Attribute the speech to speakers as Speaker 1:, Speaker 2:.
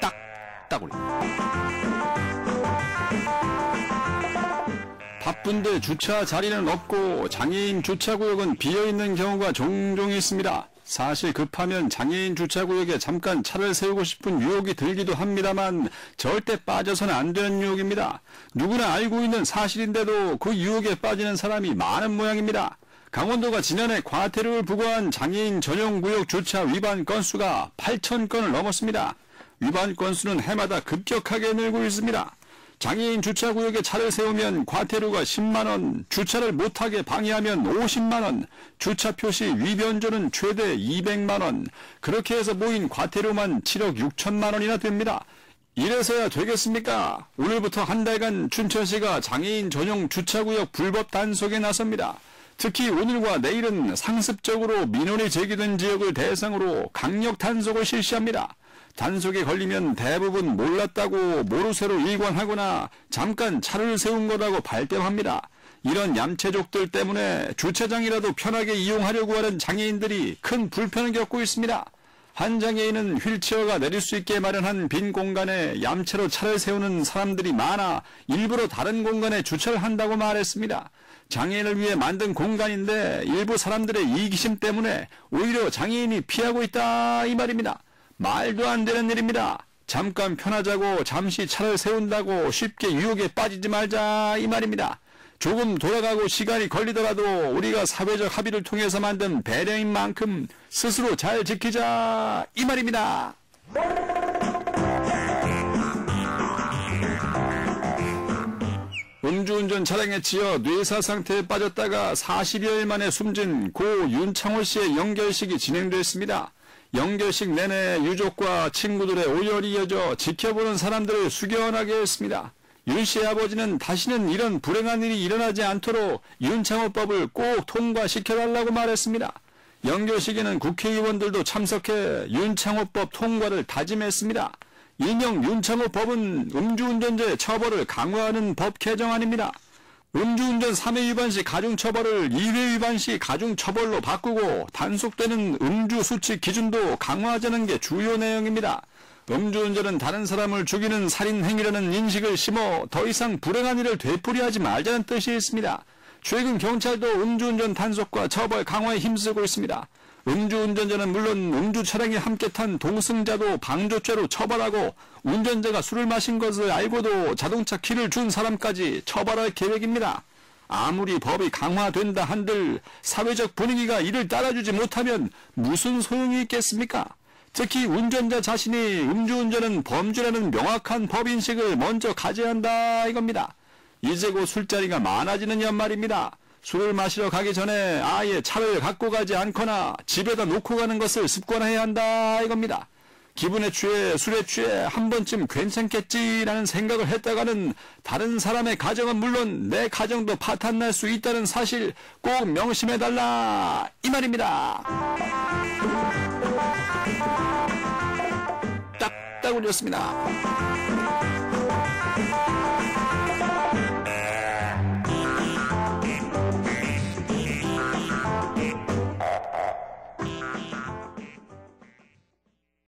Speaker 1: 딱 따구리 바쁜데 주차 자리는 없고 장애인 주차구역은 비어있는 경우가 종종 있습니다. 사실 급하면 장애인 주차구역에 잠깐 차를 세우고 싶은 유혹이 들기도 합니다만 절대 빠져서는 안 되는 유혹입니다. 누구나 알고 있는 사실인데도 그 유혹에 빠지는 사람이 많은 모양입니다. 강원도가 지난해 과태료를 부과한 장애인 전용 구역 주차 위반 건수가 8천 건을 넘었습니다. 위반 건수는 해마다 급격하게 늘고 있습니다. 장애인 주차 구역에 차를 세우면 과태료가 10만 원, 주차를 못하게 방해하면 50만 원, 주차 표시 위변조는 최대 200만 원, 그렇게 해서 모인 과태료만 7억 6천만 원이나 됩니다. 이래서야 되겠습니까? 오늘부터 한 달간 춘천시가 장애인 전용 주차구역 불법 단속에 나섭니다. 특히 오늘과 내일은 상습적으로 민원이 제기된 지역을 대상으로 강력 단속을 실시합니다. 단속에 걸리면 대부분 몰랐다고 모르쇠로 일관하거나 잠깐 차를 세운 거라고 발뺌합니다. 이런 얌체족들 때문에 주차장이라도 편하게 이용하려고 하는 장애인들이 큰 불편을 겪고 있습니다. 한 장애인은 휠체어가 내릴 수 있게 마련한 빈 공간에 얌체로 차를 세우는 사람들이 많아 일부러 다른 공간에 주차를 한다고 말했습니다. 장애인을 위해 만든 공간인데 일부 사람들의 이기심 때문에 오히려 장애인이 피하고 있다 이 말입니다. 말도 안 되는 일입니다. 잠깐 편하자고 잠시 차를 세운다고 쉽게 유혹에 빠지지 말자 이 말입니다. 조금 돌아가고 시간이 걸리더라도 우리가 사회적 합의를 통해서 만든 배려인 만큼 스스로 잘 지키자 이 말입니다. 음주운전 차량에 치여 뇌사 상태에 빠졌다가 40여일 만에 숨진 고 윤창호 씨의 연결식이 진행됐습니다. 연결식 내내 유족과 친구들의 오열이 이어져 지켜보는 사람들을 숙연하게 했습니다. 윤 씨의 아버지는 다시는 이런 불행한 일이 일어나지 않도록 윤창호법을 꼭 통과시켜달라고 말했습니다. 연결식에는 국회의원들도 참석해 윤창호법 통과를 다짐했습니다. 일명 윤창호법은 음주운전자의 처벌을 강화하는 법 개정안입니다. 음주운전 3회 위반 시 가중처벌을 2회 위반 시 가중처벌로 바꾸고 단속되는 음주 수치 기준도 강화하자는 게 주요 내용입니다. 음주운전은 다른 사람을 죽이는 살인행위라는 인식을 심어 더 이상 불행한 일을 되풀이하지 말자는 뜻이 있습니다. 최근 경찰도 음주운전 단속과 처벌 강화에 힘쓰고 있습니다. 음주운전자는 물론 음주 차량에 함께 탄 동승자도 방조죄로 처벌하고 운전자가 술을 마신 것을 알고도 자동차 키를 준 사람까지 처벌할 계획입니다. 아무리 법이 강화된다 한들 사회적 분위기가 이를 따라주지 못하면 무슨 소용이 있겠습니까? 특히 운전자 자신이 음주운전은 범죄라는 명확한 법인식을 먼저 가져야 한다 이겁니다. 이제 곧 술자리가 많아지는 연말입니다. 술을 마시러 가기 전에 아예 차를 갖고 가지 않거나 집에다 놓고 가는 것을 습관화해야 한다 이겁니다. 기분에 취해 술에 취해 한 번쯤 괜찮겠지라는 생각을 했다가는 다른 사람의 가정은 물론 내 가정도 파탄날 수 있다는 사실 꼭 명심해달라 이 말입니다. 까불이었습니다.